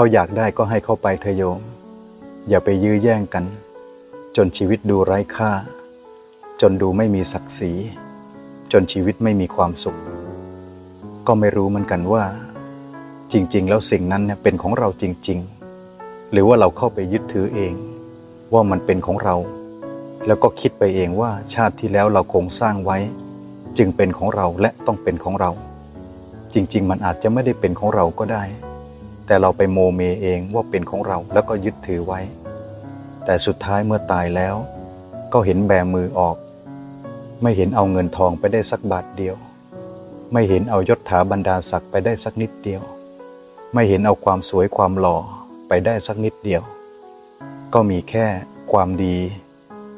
เขาอยากได้ก็ให้เขาไปเถอะโยม อย่าไปยื้อแย่งกัน จนชีวิตดูไร้ค่า จนดูไม่มีศักดิ์ศรี จนชีวิตไม่มีความสุข ก็ไม่รู้เหมือนกันว่า จริง ๆ แล้วสิ่งนั้นเนี่ยเป็นของเราจริง ๆ หรือว่าเราเข้าไปยึดถือเอง ว่ามันเป็นของเรา แล้วก็คิดไปเองว่าชาติที่แล้วเราคงสร้างไว้ จึงเป็นของเราและต้องเป็นของเรา จริง ๆ มันอาจจะไม่ได้เป็นของเราก็ได้ แต่เราไปโมเมเองว่าเป็นของเราแล้วก็ยึดถือไว้ แต่สุดท้ายเมื่อตายแล้ว ก็เห็นแบมือออก ไม่เห็นเอาเงินทองไปได้สักบาทเดียว ไม่เห็นเอายศถาบรรดาศักดิ์ไปได้สักนิดเดียว ไม่เห็นเอาความสวยความหล่อไปได้สักนิดเดียว ก็มีแค่ความดี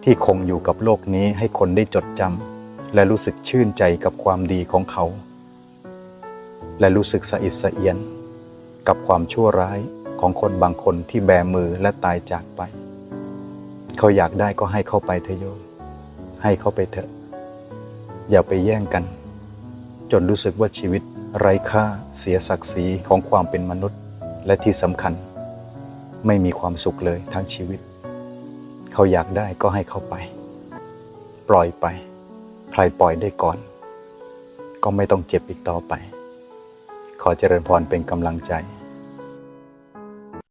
ที่คงอยู่กับโลกนี้ให้คนได้จดจำและรู้สึกชื่นใจกับความดีของเขา และรู้สึกสะอิดสะเอียน กับความชั่วร้ายของคนบางคนที่แบมือและตายจากไป เขาอยากได้ก็ให้เข้าไปเถอะโยมให้เข้าไปเถอะ อย่าไปแย่งกัน จนรู้สึกว่าชีวิตไร้ค่าเสียศักดิ์ศรีของความเป็นมนุษย์ และที่สำคัญ ไม่มีความสุขเลยทั้งชีวิต เขาอยากได้ก็ให้เข้าไป ปล่อยไป ใครปล่อยได้ก่อน ก็ไม่ต้องเจ็บอีกต่อไป ขอเจริญพรเป็นกำลังใจ